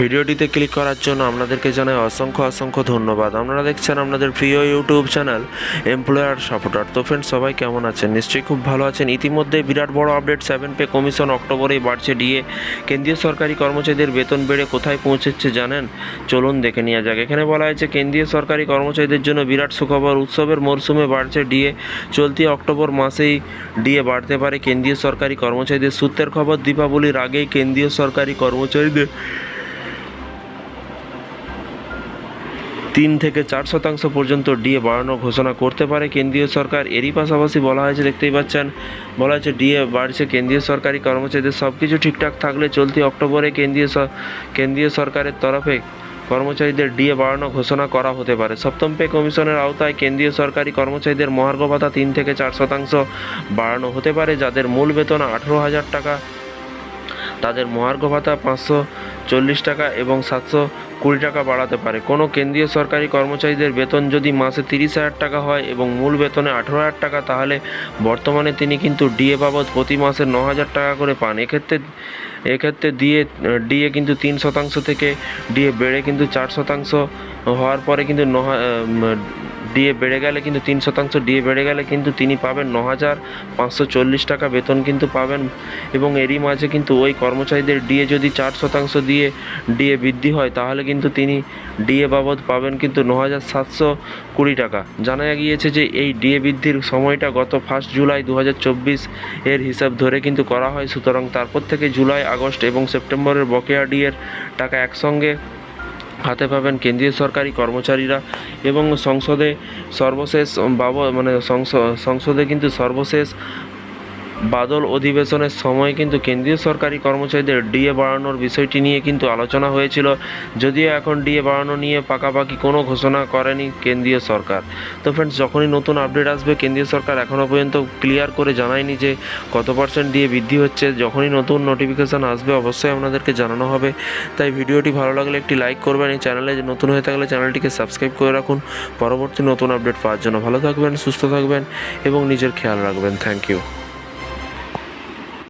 ভিডিওটিতে ক্লিক করার জন্য আপনাদেরকে জানাই অসংখ্য অসংখ্য ধন্যবাদ। আপনারা দেখছেন আপনাদের প্রিয় ইউটিউব চ্যানেল এমপ্লয়ার সাপোর্টার। তো ফ্রেন্ড সবাই কেমন আছেন? নিশ্চয়ই খুব ভালো আছেন। ইতিমধ্যে বিরাট বড় আপডেট সেভেন পে কমিশন অক্টোবরেই বাড়ছে। ডিএ কেন্দ্রীয় সরকারি কর্মচারীদের বেতন বেড়ে কোথায় পৌঁছেছে জানেন? চলুন দেখে নেওয়া যাক। এখানে বলা হয়েছে, কেন্দ্রীয় সরকারি কর্মচারীদের জন্য বিরাট সুখবর উৎসবের মরশুমে বাড়ছে। ডিএ চলতি অক্টোবর মাসেই ডিএ বাড়তে পারে। কেন্দ্রীয় সরকারি কর্মচারীদের সূত্রের খবর, দীপাবলির আগেই কেন্দ্রীয় সরকারি কর্মচারীদের তিন থেকে চার শতাংশ পর্যন্ত ডিএ বাড়ানোর ঘোষণা করতে পারে কেন্দ্রীয় সরকার। এরই পাশাপাশি বলা হয়েছে, দেখতেই পাচ্ছেন, বলা হয়েছে ডিএ বাড়ছে, কেন্দ্রীয় সরকারি কর্মচারীদের সব কিছু ঠিকঠাক থাকলে চলতি অক্টোবরে কেন্দ্রীয় কেন্দ্রীয় সরকারের তরফে কর্মচারীদের ডিএ বাড়ানো ঘোষণা করা হতে পারে। সপ্তম পে কমিশনের আওতায় কেন্দ্রীয় সরকারি কর্মচারীদের মহার্ঘ ভাতা তিন থেকে চার শতাংশ বাড়ানো হতে পারে, যাদের মূল বেতন আঠেরো হাজার টাকা তাদের মহার্ঘ ভাতা পাঁচশো চল্লিশ টাকা এবং সাতশো কুড়ি টাকা বাড়াতে পারে। কোনো কেন্দ্রীয় সরকারি কর্মচারীদের বেতন যদি মাসে তিরিশ হাজার টাকা হয় এবং মূল বেতনে আঠেরো হাজার টাকা, তাহলে বর্তমানে তিনি কিন্তু ডিএ বাবদ প্রতি মাসে ন হাজার টাকা করে পান। এক্ষেত্রে এক্ষেত্রে ডিএ ডিএ কিন্তু তিন শতাংশ থেকে ডিএ বেড়ে কিন্তু চার শতাংশ হওয়ার পরে কিন্তু ন ডিএ বেড়ে গেলে কিন্তু তিন শতাংশ ডিএ বেড়ে গেলে কিন্তু তিনি পাবেন ন হাজার পাঁচশো চল্লিশ টাকা বেতন কিন্তু পাবেন এবং এরই মাঝে কিন্তু ওই কর্মচারীদের ডিএ যদি চার শতাংশ দিয়ে ডিএ বৃদ্ধি হয়, তাহলে কিন্তু তিনি ডিএ বাবদ পাবেন কিন্তু ন হাজার সাতশো কুড়ি টাকা। জানা গিয়েছে যে এই ডিএ বৃদ্ধির সময়টা গত ফার্স্ট জুলাই দু হাজার চব্বিশ এর হিসাব ধরে কিন্তু করা হয়। সুতরাং তারপর থেকে জুলাই, আগস্ট এবং সেপ্টেম্বরের বকেয়া ডিএর টাকা একসঙ্গে হাতে পাবেন কেন্দ্রীয় সরকারি কর্মচারীরা এবং সংসদে সর্বশেষ বাব মানে সংস- সংসদে কিন্তু সর্বশেষ বাদল অধিবেশনের সময় কিন্তু কেন্দ্রীয় সরকারি কর্মচারীদের ডিএ বাড়ানোর বিষয়টি নিয়ে কিন্তু আলোচনা হয়েছিল। যদিও এখন ডিএ বাড়ানো নিয়ে পাকাপাকি কোনো ঘোষণা করেনি কেন্দ্রীয় সরকার। তো ফ্রেন্ডস যখনই নতুন আপডেট আসবে, কেন্দ্রীয় সরকার এখনও পর্যন্ত ক্লিয়ার করে জানায়নি যে কত পার্সেন্ট ডিএ বৃদ্ধি হচ্ছে। যখনই নতুন নোটিফিকেশান আসবে, অবশ্যই আপনাদেরকে জানানো হবে। তাই ভিডিওটি ভালো লাগলে একটি লাইক করবেন। এই চ্যানেলে নতুন হয়ে থাকলে চ্যানেলটিকে সাবস্ক্রাইব করে রাখুন। পরবর্তী নতুন আপডেট পাওয়ার জন্য ভালো থাকবেন, সুস্থ থাকবেন এবং নিজের খেয়াল রাখবেন। Thank you